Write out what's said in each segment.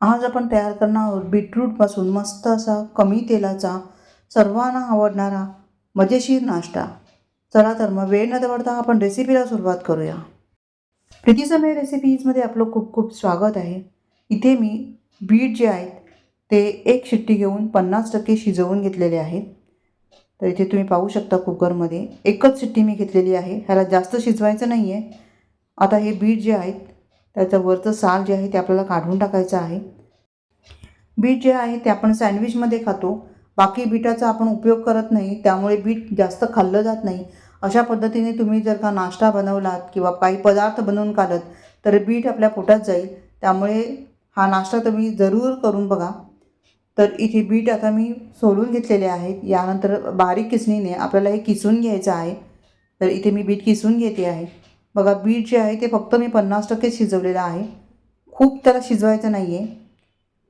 आज आपण तयार करणार आहोत बीटरूटपासून मस्त असा कमी तेलाचा सर्वांना आवडणारा मजेशीर नाश्ता. चला तर मग वेळ न दवडता आपण रेसिपीला सुरुवात करूया. प्रीती समय रेसिपीजमध्ये आपलं खूप खूप स्वागत आहे. इथे मी बीट जे आहेत ते एक शिट्टी घेऊन पन्नास टक्के शिजवून घेतलेले आहेत. तर इथे तुम्ही पाहू शकता कुकरमध्ये एकच शिट्टी मी घेतलेली आहे. ह्याला जास्त शिजवायचं नाही आहे आता हे बीट जे आहेत त्याचं वरचं साल जे आहे ते आपल्याला काढून टाकायचं आहे. बीट जे आहे ते आपण सँडविचमध्ये खातो. बाकी बीटाचा आपण उपयोग करत नाही त्यामुळे बीट जास्त खाल्लं जात नाही. अशा पद्धतीने तुम्ही जर का नाश्ता बनवलात किंवा काही पदार्थ बनवून काढत तर बीट आपल्या पोटात जाईल. त्यामुळे हा नाश्ता तुम्ही जरूर करून बघा. तर इथे बीट आता मी सोलून घेतलेले आहेत. यानंतर बारीक किसणीने आपल्याला हे किसून घ्यायचं आहे. तर इथे मी बीट किसून घेते आहे. बघा बीट जे आहे ते फक्त मी पन्नास टक्के शिजवलेलं आहे. खूप त्याला शिजवायचं नाही आहे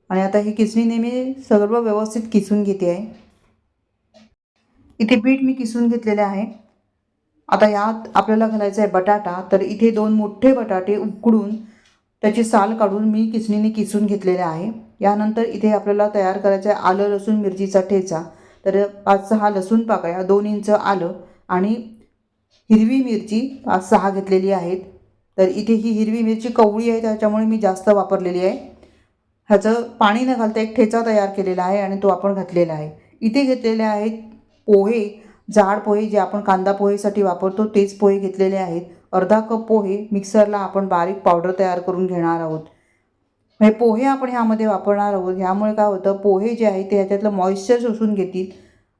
आणि आता ही किसणीने मी सर्व व्यवस्थित किसून घेते आहे. इथे बीट मी किसून घेतलेले आहे. आता यात आपल्याला घालायचं आहे बटाटा. तर इथे दोन मोठे बटाटे उकडून त्याची साल काढून मी किसणीने किसून घेतलेले आहे. यानंतर इथे आपल्याला तयार करायचं आहे आलं लसूण मिरचीचा ठेचा. तर पाच सहा लसूण पाकळ्या दोन इंच आलं आणि हिरवी मिरची पाच सहा घेतलेली आहेत. तर इथे ही हिरवी मिरची कवळी आहे त्याच्यामुळे मी जास्त वापरलेली आहे. ह्याचं पाणी न घालता एक ठेचा तयार केलेला आहे आणि तो आपण घातलेला आहे. इथे घेतलेले आहेत पोहे जाड पोहे जे आपण कांदा पोहेसाठी वापरतो तेच पोहे घेतलेले आहेत. अर्धा कप पोहे मिक्सरला आपण बारीक पावडर तयार करून घेणार आहोत. हे पोहे आपण ह्यामध्ये वापरणार आहोत. ह्यामुळे काय होतं पोहे जे आहे ते ह्याच्यातलं मॉइश्चर शोषून घेतील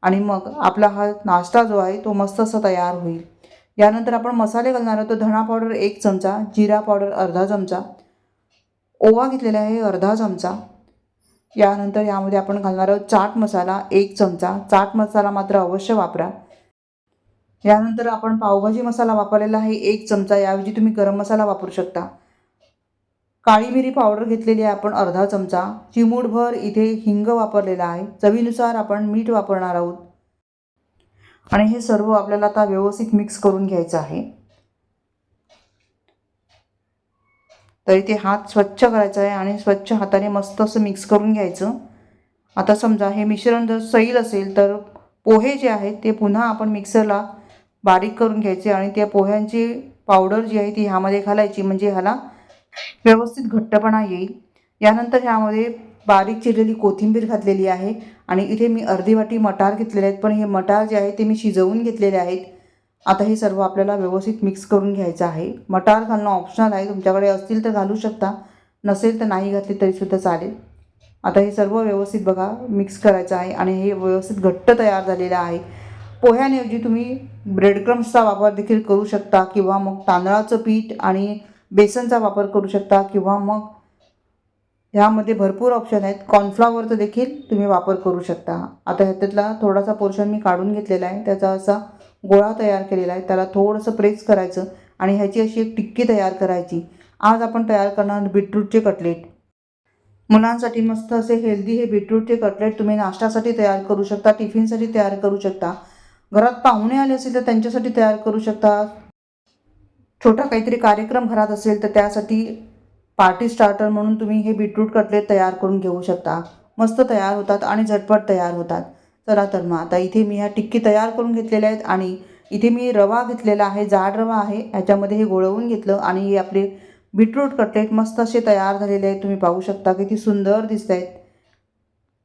आणि मग आपला हा नाश्ता जो आहे तो मस्त असा तयार होईल. यानंतर आपण मसाले घालणार आहोत. तर धणा पावडर एक चमचा जिरा पावडर अर्धा चमचा ओवा घेतलेला आहे अर्धा चमचा. यानंतर यामध्ये आपण घालणार आहोत चाट मसाला एक चमचा. चाट मसाला मात्र अवश्य वापरा. यानंतर आपण पावभाजी मसाला वापरलेला आहे एक चमचा. याऐवजी तुम्ही गरम मसाला वापरू शकता. काळी मिरी पावडर घेतलेली आहे आपण अर्धा चमचा. चिमूटभर इथे हिंग वापरलेला आहे. चवीनुसार आपण मीठ वापरणार आहोत. आणि हे सर्व आपल्याला आता व्यवस्थित मिक्स करून घ्यायचं आहे. तर इथे हात स्वच्छ करायचा आहे आणि स्वच्छ हाताने मस्त असं मिक्स करून घ्यायचं. आता समजा हे मिश्रण जर सैल असेल तर पोहे जे आहेत ते पुन्हा आपण मिक्सरला बारीक करून घ्यायचे आणि त्या पोह्यांची पावडर जी आहे ती ह्यामध्ये घालायची. म्हणजे ह्याला व्यवस्थित घट्टपणा येईल. यानंतर ह्यामध्ये बारीक चिरलेली कोथिंबीर घातलेली आहे आणि इथे मी अर्धी वाटी मटार घेतलेले आहेत. पण हे मटार जे आहे ते मी शिजवून घेतलेले आहेत. आता हे सर्व आपल्याला व्यवस्थित मिक्स करून घ्यायचं आहे. मटार घालणं ऑप्शनल आहे. तुमच्याकडे असतील तर घालू शकता. नसेल तर नाही घातली तरीसुद्धा चालेल. आता हे सर्व व्यवस्थित बघा मिक्स करायचं आहे आणि हे व्यवस्थित घट्ट तयार झालेलं आहे. पोह्याऐवजी तुम्ही ब्रेडक्रम्सचा वापर देखील करू शकता किंवा मग तांदळाचं पीठ आणि बेसनचा वापर करू शकता किंवा मग ह्यामध्ये भरपूर ऑप्शन आहेत. कॉर्नफ्लावरचा देखील तुम्ही वापर करू शकता. आता ह्यातला थोडासा पोर्शन मी काढून घेतलेला आहे. त्याचा असा गोळा तयार केलेला आहे. त्याला थोडंसं प्रेस करायचं आणि ह्याची अशी एक टिक्की तयार करायची. आज आपण तयार करणार बीटरूटचे कटलेट मुलांसाठी मस्त असे हेल्दी हे बीटरूटचे कटलेट तुम्ही नाश्त्यासाठी तयार करू शकता टिफिनसाठी तयार करू शकता. घरात पाहुणे आले असेल तर त्यांच्यासाठी तयार करू शकता. छोटा काहीतरी कार्यक्रम घरात असेल तर त्यासाठी पार्टी स्टार्टर म्हणून तुम्ही हे बीटरूट कटलेट तयार करून घेऊ शकता. मस्त तयार होतात आणि झटपट तयार होतात. चला तर मग आता इथे मी ह्या टिक्की तयार करून घेतलेल्या आहेत आणि इथे मी रवा घेतलेला आहे जाड रवा आहे. ह्याच्यामध्ये हे गोळवून घेतलं आणि हे आपले बीटरूट कटलेट मस्त असे तयार झालेले आहेत. तुम्ही पाहू शकता किती सुंदर दिसत आहेत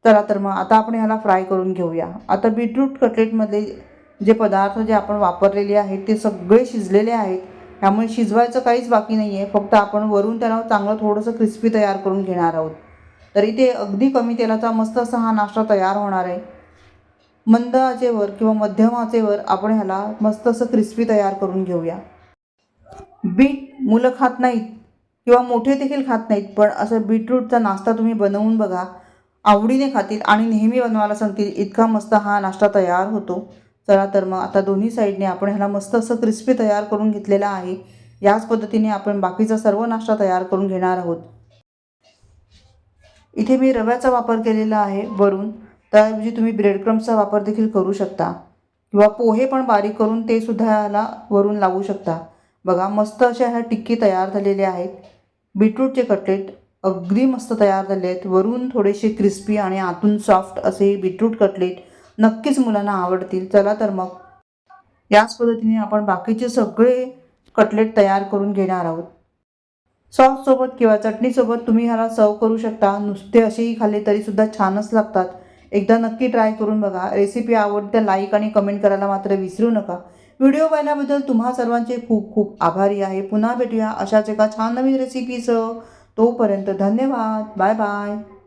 चला तर मग आता आपण ह्याला फ्राय करून घेऊया. आता बीटरूट कटलेटमध्ये जे पदार्थ जे आपण वापरलेले आहेत ते सगळे शिजलेले आहेत. त्यामुळे शिजवायचं काहीच बाकी नाही आहे फक्त आपण वरून त्याला चांगलं थोडंसं क्रिस्पी तयार करून घेणार आहोत. तरी ते अगदी कमी तेलाचा मस्त असा हा नाश्ता तयार होणार आहे. मंद आचेवर किंवा मध्यम आचेवर आपण ह्याला मस्त असं क्रिस्पी तयार करून घेऊया. बीट मुलं खात नाहीत किंवा मोठे देखील खात नाहीत पण असं बीटरूटचा नाश्ता तुम्ही बनवून बघा. आवडीने खातील आणि नेहमी बनवायला सांगतील इतका मस्त हा नाश्ता तयार होतो. चला तर मग आता दोन्ही साईडने आपण ह्याला मस्त असं क्रिस्पी तयार करून घेतलेलं आहे. याच पद्धतीने आपण बाकीचा सर्व नाश्ता तयार करून घेणार आहोत. इथे मी रव्याचा वापर केलेला आहे वरून. त्याऐवजी तुम्ही ब्रेडक्रम्सचा वापर देखील करू शकता. किंवा पोहे पण बारीक करून ते सुद्धा ह्याला वरून लावू शकता. बघा मस्त अशा ह्या टिक्की तयार झालेल्या आहेत. बीटरूटचे कटलेट अगदी मस्त तयार झाले आहेत. वरून थोडेसे क्रिस्पी आणि आतून सॉफ्ट असे बीटरूट कटलेट नक्कीच मुलांना आवडतील. चला तर मग. याच पद्धतीने आपण बाकीचे सगळे कटलेट तयार करून घेणार आहोत. सॉससोबत किंवा चटणीसोबत तुम्ही ह्याला सर्व करू शकता. नुसते असेही खाल्ले तरीसुद्धा छानच लागतात. एकदा नक्की ट्राय करून बघा. रेसिपी आवडते लाईक आणि कमेंट करायला मात्र विसरू नका. व्हिडिओ पाहिल्याबद्दल तुम्हा सर्वांचे खूप खूप आभारी आहे. पुन्हा भेटूया अशाच एका छान नवीन रेसिपीसह. तोपर्यंत धन्यवाद. Bye bye.